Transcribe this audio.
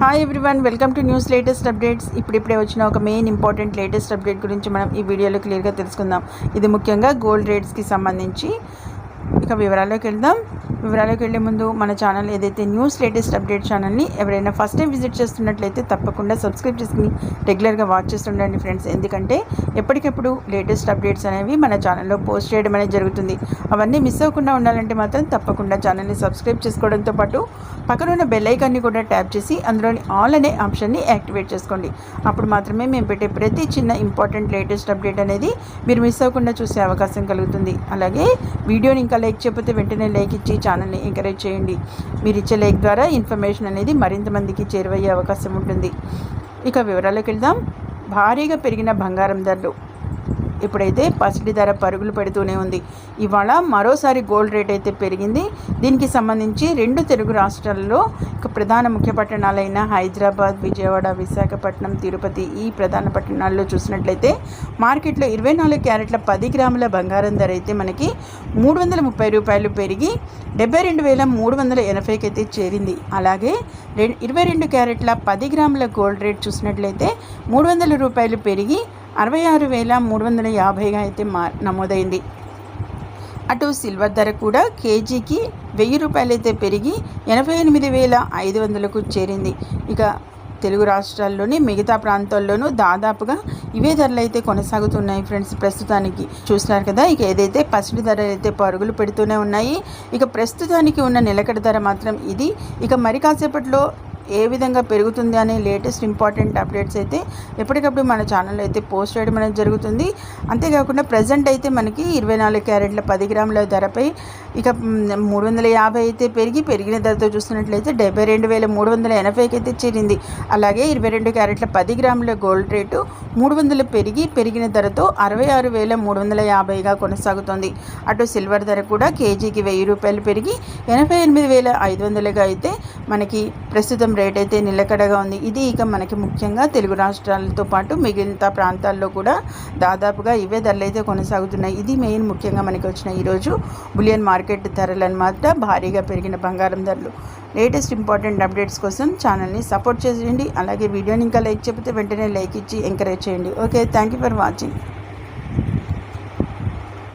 Hi everyone welcome to news latest updates ఇప్పుడిప్పుడే వచ్చిన ఒక మెయిన్ ఇంపార్టెంట్ లేటెస్ట్ అప్డేట్ గురించి మనం ఈ వీడియోలో క్లియర్గా తెలుసుకుందాం. ఇది ముఖ్యంగా గోల్డ్ రేట్స్కి సంబంధించి. ఇక వివరాల్లోకి వెళ్దాం. వివరాల్లోకి వెళ్ళే ముందు మన ఛానల్ ఏదైతే న్యూస్ లేటెస్ట్ అప్డేట్ ఛానల్ని ఎవరైనా ఫస్ట్ టైం విజిట్ చేస్తున్నట్లయితే తప్పకుండా సబ్స్క్రైబ్ చేసుకుని రెగ్యులర్గా వాచ్ చేస్తుండండి ఫ్రెండ్స్ ఎందుకంటే ఎప్పటికప్పుడు లేటెస్ట్ అప్డేట్స్ అనేవి మన ఛానల్లో పోస్ట్ చేయడం అనేది జరుగుతుంది. అవన్నీ మిస్ అవ్వకుండా ఉండాలంటే మాత్రం తప్పకుండా ఛానల్ని సబ్స్క్రైబ్ చేసుకోవడంతో పాటు పక్కన ఉన్న బెల్ ఐకాన్ని కూడా ట్యాప్ చేసి అందులోని ఆల్ అనే ఆప్షన్ని యాక్టివేట్ చేసుకోండి. అప్పుడు మాత్రమే మేము పెట్టే ప్రతి చిన్న ఇంపార్టెంట్ లేటెస్ట్ అప్డేట్ అనేది మీరు మిస్ అవ్వకుండా చూసే అవకాశం కలుగుతుంది. అలాగే వీడియోని ఇంకా లైక్ చేయకపోతే వెంటనే లైక్ ఇచ్చి ఛానల్ని ఎంకరేజ్ చేయండి. మీరు ఇచ్చే లైక్ ద్వారా ఇన్ఫర్మేషన్ అనేది మరింత మందికి చేరువయ్యే అవకాశం ఉంటుంది. ఇక వివరాలకు వెళ్దాం. భారీగా పెరిగిన బంగారం ధరలు. ఇప్పుడైతే పసిడి ధర పరుగులు పెడుతూనే ఉంది. ఇవాళ మరోసారి గోల్డ్ రేట్ అయితే పెరిగింది. దీనికి సంబంధించి రెండు తెలుగు రాష్ట్రాల్లో ప్రధాన ముఖ్య పట్టణాలైన హైదరాబాద్ విజయవాడ విశాఖపట్నం తిరుపతి ఈ ప్రధాన పట్టణాల్లో చూసినట్లయితే మార్కెట్లో ఇరవై నాలుగు క్యారెట్ల పది గ్రాముల బంగారం ధర అయితే మనకి మూడు వందల ముప్పై రూపాయలు పెరిగి డెబ్బై రెండు వేల మూడు వందల ఎనభైకి అయితే చేరింది. అలాగే రె ఇరవై రెండు క్యారెట్ల పది గ్రాముల గోల్డ్ రేట్ చూసినట్లయితే మూడు వందల రూపాయలు పెరిగి అరవై ఆరు వేల మూడు వందల యాభైగా అయితే మా నమోదైంది. అటు సిల్వర్ ధర కూడా కేజీకి వెయ్యి రూపాయలైతే పెరిగి ఎనభై ఎనిమిది వేల ఐదు వందలకు చేరింది. ఇక తెలుగు రాష్ట్రాల్లోని మిగతా ప్రాంతాల్లోనూ దాదాపుగా ఇవే ధరలు అయితే కొనసాగుతున్నాయి ఫ్రెండ్స్ ప్రస్తుతానికి. చూస్తున్నారు కదా ఇక ఏదైతే పసిడి ధరలు అయితే పరుగులు పెడుతూనే ఉన్నాయి ఇక ప్రస్తుతానికి ఉన్న నిలకడ ధర మాత్రం ఇది. ఇక మరి కాసేపట్లో ఏ విధంగా పెరుగుతుంది అనే లేటెస్ట్ ఇంపార్టెంట్ అప్డేట్స్ అయితే ఎప్పటికప్పుడు మన ఛానల్లో అయితే పోస్ట్ చేయడం అనేది జరుగుతుంది. అంతేకాకుండా ప్రజెంట్ అయితే మనకి ఇరవై నాలుగు క్యారెట్ల పది గ్రాముల ధరపై ఇక మూడు వందల యాభై అయితే పెరిగి పెరిగిన ధరతో చూస్తున్నట్లయితే డెబ్బై రెండు వేల మూడు వందల ఎనభైకి అయితే చేరింది. అలాగే ఇరవై రెండు క్యారెట్ల పది గ్రాముల గోల్డ్ రేటు మూడు వందలు పెరిగి పెరిగిన ధరతో అరవై ఆరు వేల మూడు వందల యాభైగా కొనసాగుతుంది. అటు సిల్వర్ ధర కూడా కేజీకి వెయ్యి రూపాయలు పెరిగి ఎనభై ఎనిమిది వేల ఐదు వందలుగా అయితే మనకి ప్రస్తుతం రేట్ అయితే నిలకడగా ఉంది. ఇది ఇక మనకి ముఖ్యంగా తెలుగు రాష్ట్రాలతో పాటు మిగతా ప్రాంతాల్లో కూడా దాదాపుగా ఇవే ధరలు అయితే కొనసాగుతున్నాయి. ఇది మెయిన్ ముఖ్యంగా మనకి వచ్చిన ఈరోజు బులియన్ మార్కెట్ ధరలు అనమాట భారీగా పెరిగిన బంగారం ధరలు. లేటెస్ట్ ఇంపార్టెంట్ అప్డేట్స్ కోసం ఛానల్ని సపోర్ట్ చేసేయండి. అలాగే వీడియోని ఇంకా లైక్ చెప్తే వెంటనే లైక్ ఇచ్చి ఎంకరేజ్ చేయండి. Okay thank you for watching